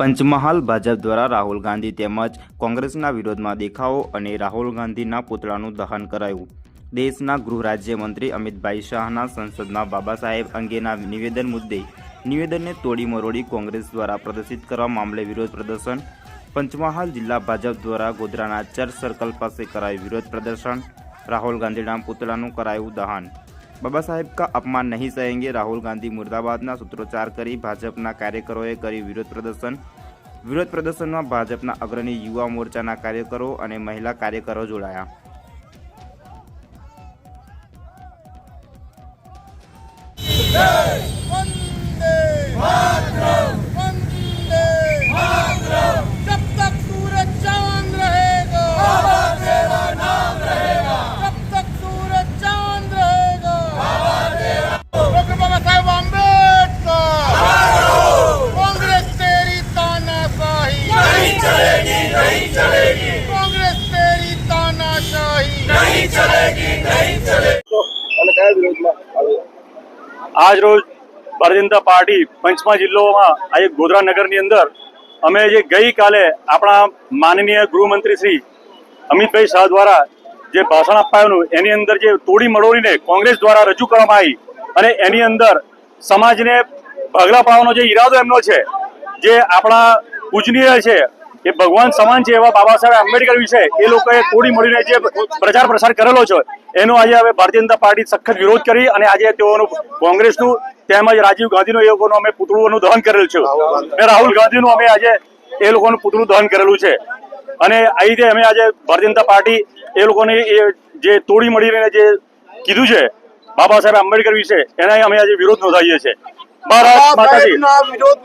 પંચમહાલ ભાજપ દ્વારા રાહુલ ગાંધી તેમજ કોંગ્રેસના વિરોધમાં દેખાવો અને રાહુલ ગાંધીના પુતળાનું દહન કરાયું. દેશના ગૃહ રાજ્યમંત્રી અમિતભાઈ શાહના સંસદમાં બાબા સાહેબ અંગેના નિવેદન મુદ્દે નિવેદનને તોડી મરોડી કોંગ્રેસ દ્વારા પ્રદર્શિત કરવા મામલે વિરોધ પ્રદર્શન. પંચમહાલ જિલ્લા ભાજપ દ્વારા ગોધરાના ચર્ચ સર્કલ પાસે કરાયું વિરોધ પ્રદર્શન. રાહુલ ગાંધીના પુતળાનું કરાયું દહન. બાબા સાહેબ કા અપમાન નહીં સહેંગે. રાહુલ ગાંધી મુર્દાબાદના સૂત્રોચ્ચાર કરી ભાજપના કાર્યકરોએ કરી વિરોધ પ્રદર્શન. વિરોધ પ્રદર્શનમાં ભાજપના અગ્રણી યુવા મોરચાના કાર્યકરો અને મહિલા કાર્યકરો જોડાયા. આજ રોજ ભારતીય જનતા પાર્ટી પંચમા જિલ્લોમાં આજે ગોધરા નગરની અંદર અમે જે ગઈકાલે આપણા માનનીય ગૃહમંત્રી શ્રી અમિતભાઈ શાહ દ્વારા જે ભાષણ અપાયું એની અંદર જે તોડી મળોડીને કોંગ્રેસ દ્વારા રજૂ કરવામાં આવી અને એની અંદર સમાજને ભાગલા પાડવાનો જે ઈરાદો એમનો છે, જે આપણા પૂજનીય છે કે ભગવાન સમાન છે એવા બાબા સાહેબ આંબેડકર વિશે એ લોકોએ તોડી મળીને જે પ્રચાર પ્રસાર કરેલો છે એનો આજે હવે ભારતીય જનતા પાર્ટી સખત વિરોધ કરી અને આજે તેઓનું કોંગ્રેસનું તેમજ રાજીવ ગાંધીનું એ લોકોનું અમે પુતળુઓનું દહન કરેલું છે. અને રાહુલ ગાંધીનું અમે આજે એ લોકોનું પુતળું દહન કરેલું છે. અને આ રીતે અમે આજે ભારતીય જનતા પાર્ટી એ લોકોને એ જે તોડી મળીને જે કીધું છે બાબા સાહેબ આંબેડકર વિશે એના અમે આજે વિરોધ નોંધાવીએ છીએ. માતાજી. વિરોધમાં